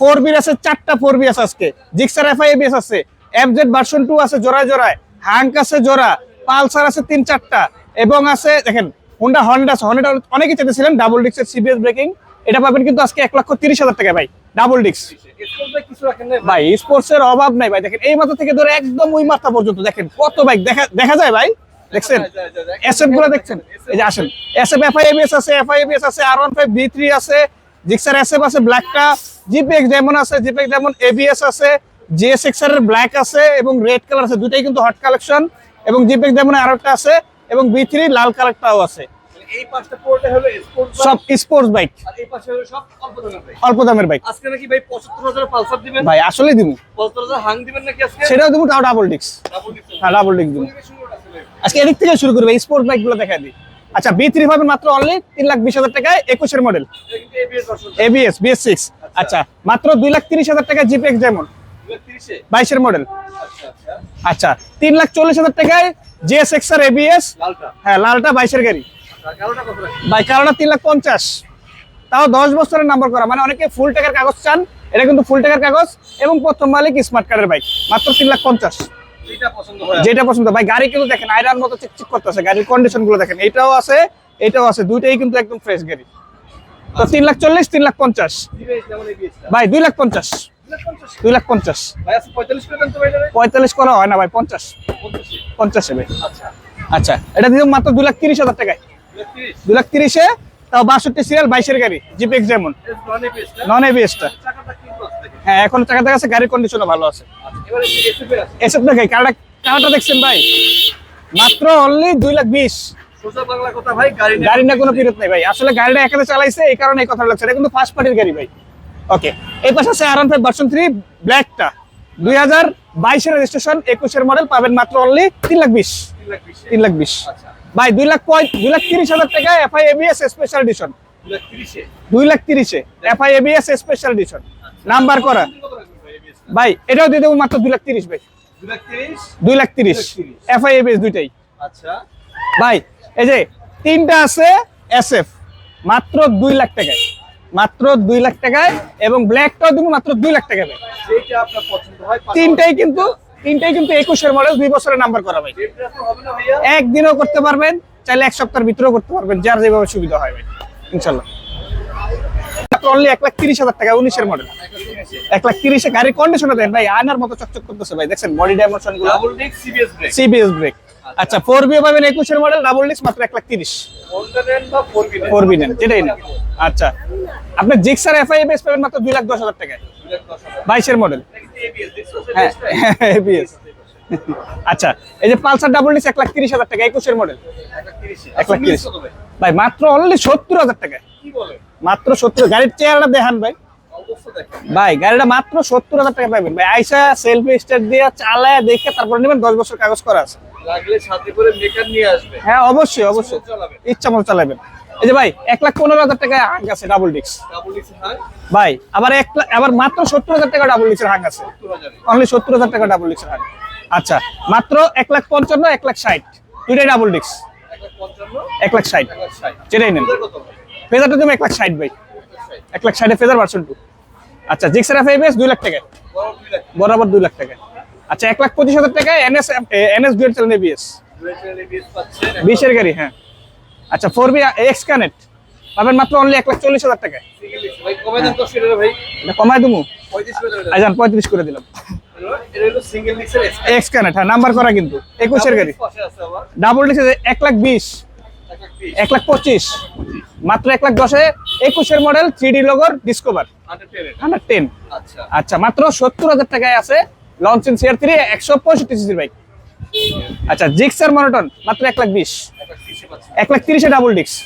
Four বির আছে চারটা ফোর বি আছে আজকে। জিক্সার এফআই এবিএস আছে এফজেড ভার্সন টু আছে জোড়ায় জোড়ায় হাঙ্ক আছে জোড়া পালসার আছে তিন চারটা এবং আছে দেখেন হোন্ডা হন্ডা আছে। হন্ডা অনেকে চেতেছিলেন ডাবল ডিক্সের সিবিএস ব্রেকিং এটা পাবেন কিন্তু আজকে এক লক্ষ তিরিশ হাজার টাকা ভাই ডাবল ডিক্স ভাই স্পোর্টস এর অভাব নাই ভাই দেখেন এই মাথা থেকে ধরে একদম ওই মাথা পর্যন্ত দেখেন কত বাইক দেখা দেখা যায় ভাই? দেখছেন। এসএফগুলো দেখছেন? এই যে আসেন এসএফ এফআই এবিএস আছে এফআই এবিএস আছে আর ওয়ান ফাইভ বি থ্রি আছে জিক্সার এসএফ আছে ব্ল্যাকটা জিপিএক্স ডায়মন্ড আছে জিপিএক্স ডায়মন্ড এবিএস আছে জিএস এক্সআর এর ব্ল্যাক আছে এবং রেড কালার আছে দুটাই কিন্তু হট কালেকশন এবং জিপিএক্স ডায়মন্ড আরও একটা আছে এবং বি থ্রি লাল কালারটাও আছে। এই পাঁচটা পোর্টে হলো স্পোর্ট সব স্পোর্টস বাইক আর এই পাশে হলো সব অল্প দামের ভাই অল্প দামের বাইক আজকে নাকি ভাই পঁচাত্তর হাজার পালসার দিবেন? ভাই আসলে দিব পঁচাত্তর হাজার হাং দিবেন নাকি আজকে? সেটাও দিব তাও ডাবল ডিক্স ডাবল ডিক্স হ্যাঁ ডাবল ডিক্স দিব আজকে এদিক থেকে শুরু করবে স্পোর্টস বাইকগুলো দেখা দিই। আচ্ছা বি থ্রি পাবেন মাত্র অনলি তিন লাখ বিশ হাজার টাকায় একুশের মডেল এবিএস বিএস সিক্স আচ্ছা মাত্র দুই লাখ তিরিশ হাজার টাকা জিপিএক্স 30 বাইশের মডেল আচ্ছা আচ্ছা। আচ্ছা তিন লাখ চল্লিশ হাজার টাকায় জিএস এক্স আর এবিএস হ্যাঁ লালটা বাইশের গাড়ি। ভাই রাখছেন? বাই কারোটা তিন লাখ পঞ্চাশ। তাও দশ বছরের নাম্বার করা। মানে অনেকে ফুল টাকার কাগজ চান এটা কিন্তু ফুল টাকার কাগজ এবং প্রথম মালিক স্মার্ট কার্ডের বাইক মাত্র তিন লাখ পঞ্চাশ। যেটা পছন্দ যেটা পছন্দ। ভাই গাড়ি কিন্তু দেখেন আয়রান মতো চিকচিক করতেছে। গাড়ির কন্ডিশনগুলো দেখেন। এটাও আছে এটাও আছে। দুইটাই কিন্তু একদম ফ্রেশ গাড়ি। তো তিন লাখ চল্লিশ তিন লাখ পঞ্চাশ। ভাই দুই লাখ পঞ্চাশ। দুই লাখ পঞ্চাশ। ভাই আছে 45 করে দেন তো ভাই এটা পঁয়তাল্লিশ করা হয় না ভাই পঞ্চাশ। 50 পঞ্চাশে ভাই। আচ্ছা। আচ্ছা এটা দিলাম মাত্র দুই লাখ তিরিশ হাজার টাকায়। 30 দুই লাখ তিরিশে তাও বাষট্টি সিরিয়াল বাইশের গাড়ি জিপেক্স যেমন নন এবিএসটা হ্যাঁ এখন টাকা দেখা আছে গাড়ির কন্ডিশনও ভালো আছে। এসব দেখে কারটা কারটা দেখছেন ভাই। মাত্র অনলি দুই লাখ বিশ। গাড়ি না কোনো ফিরত নেই ভাই। আসলে গাড়িটা একাতে চালাইছে এই কারণে এই কথা লাগছে। এটা কিন্তু ফার্স্ট পার্টির গাড়ি ভাই। ওকে এই পাশে আছে আর ফাইভ ভার্সন থ্রি ব্ল্যাকটা দুই হাজার বাইশের রেজিস্ট্রেশন একুশের মডেল পাবেন মাত্র অনলি তিন লাখ বিশ। 3 লাখ 20 তিন লাখ বিশ। আচ্ছা। ভাই দুই লাখ দুই লাখ তিরিশ হাজার টাকায় FI ABS special edition 2 lakh 30 দুই লাখ তিরিশে FI ABS special edition number করা। রাখবেন ভাই এটাও দিয়ে দেবো মাত্র দুই লাখ তিরিশ ভাই। 2 লাখ 30 দুই লাখ তিরিশ। এফআই এবিএস দুইটাই। আচ্ছা। ভাই এই যে তিনটা আছে এসএফ মাত্র দুই লাখ টাকায়। মাত্র দুই লাখ টাকায় এবং ব্ল্যাকটাও দেবো মাত্র দুই লাখ টাকা তিনটাই কিন্তু তিনটাই কিন্তু একুশের মডেল দুই বছরের নাম্বার করা ভাই। একদিনও করতে পারবেন চাইলে এক সপ্তাহের ভিতরেও করতে পারবেন যার যেভাবে সুবিধা হয় ভাই ইনশাল্লাহ। অনলি এক লাখ তিরিশ হাজার টাকা উনিশের মডেল এক লাখ তিরিশে গাড়ির কন্ডিশনে দেন ভাই আয়নার মতো চকচক করতেছে ভাই দেখছেন? বডি ডাইমেনশনগুলো। সিবিএস ব্রেক আচ্ছা ফোর বি পাবেন একুশের মডেল ডাবল ডিস্ক মাত্র এক লাখ তিরিশ। ফোর বি নেন, যেটাই নেন। আচ্ছা আপনার জিক্সার এফআই বেস পাবেন মাত্র দুই লাখ দশ হাজার টাকায়। বাইশের মডেল হ্যাঁ আচ্ছা এই যে পালসার ডাবল ডিস্ক এক লাখ তিরিশ হাজার টাকা একুশের মডেল এক লাখ তিরিশ। ভাই, মাত্র অনলি সত্তর হাজার টাকায়। কি বলে মাত্র সত্তর। গাড়ির চেহারাটা দেখান ভাই। ভাই, গাড়িটা মাত্র সত্তর হাজার টাকা পাবেন। ভাই, আইসা সেলফি স্টার্ট দিয়ে চালায় দেখে তারপরে নেবেন, দশ বছর কাগজ করা আছে। লাগলে সাথে করে মেকার নিয়ে আসবে। হ্যাঁ অবশ্যই অবশ্যই। ইচ্ছা মতো চালাবেন। এই যে ভাই এক লাখ পনেরো হাজার টাকায় আছে ডাবল ডিক্স ভাই আবার এক লাখ আবার মাত্র সত্তর হাজার টাকা ডাবল হাঙ্গ আছে। অনলি সত্তর হাজার টাকা ডাবল হাঙ্গ আচ্ছা মাত্র এক লাখ পঞ্চান্ন এক লাখ ষাট। দুইটাই ডাবল ডিস্ক এক লাখ ষাট। নেন। ফেজারটা তুমি এক লাখ ষাট ভাই। এক লাখ ষাটে। ফেজার ভার্সন টু আচ্ছা জিক্সার এফ এবিএস দুই লাখ টাকা লাখ। বরাবর দুই লাখ টাকা আচ্ছা এক লাখ পঁচিশ হাজার টাকায় NS NS dual channel ABS বিশের গাড়ি হ্যাঁ। আচ্ছা ফোর বি এক্স কানেক্ট। পাবেন মাত্র অনলি এক লাখ চল্লিশ হাজার টাকায়। কমায় দেবো? আজান পঁয়ত্রিশ করে দিলাম। এক্স কানেক্ট হ্যাঁ নাম্বার করা কিন্তু। একুশের গাড়ি। ডাবল ডিসে এক লাখ বিশ। এক লাখ পঁচিশ। মাত্র এক লাখ দশে একুশের মডেল থ্রি ডি লগর ডিসকভার। Hundred ten. আচ্ছা। আচ্ছা মাত্র সত্তর হাজার টাকায় আছে লঞ্চ ইন সিআর থ্রি একশো পঁয়ষট্টি সিসির বাইক আচ্ছা জিক্সার মনোটন মাত্র এক লাখ বিশ। এক লাখ তিরিশে ডাবল ডিস্ক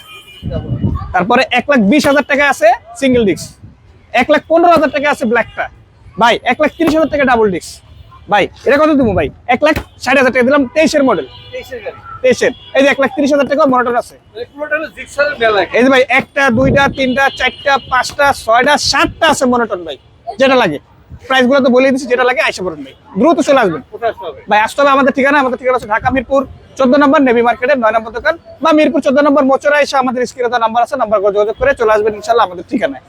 তারপরে এক লাখ বিশ হাজার টাকা আছে সিঙ্গেল ডিস্ক এক লাখ পনেরো হাজার টাকা আছে ব্ল্যাকটা ভাই এক লাখ তিরিশ হাজার টাকা ডাবল ডিক্স ভাই এটা কত দেবো ভাই? এক লাখ ষাট হাজার টাকা দিলাম তেইশের মডেল তেইশের এই যে এক লাখ তিরিশ হাজার টাকা মনোটন আছে। এই যে ভাই একটা দুইটা তিনটা চারটা পাঁচটা ছয়টা সাতটা আছে মনোটন ভাই যেটা লাগে। প্রাইসগুলো তো বলে দিচ্ছি, যেটা লাগে আইসা পড়ুন ভাই। দ্রুত চলে আসবেন। ভাই, আসতে হবে আমাদের ঠিকানা আমাদের ঠিকানা আছে ঢাকা মিরপুর, চোদ্দ নম্বর নেভি মার্কেটের নয় নম্বর দোকান বা মিরপুর চোদ্দ নম্বর মোচরা এসে আমাদের স্ক্রিনে নাম্বার আছে নাম্বার যোগাযোগ করে চলে আসবেন ইনশাল্লাহ আমাদের ঠিকানায়।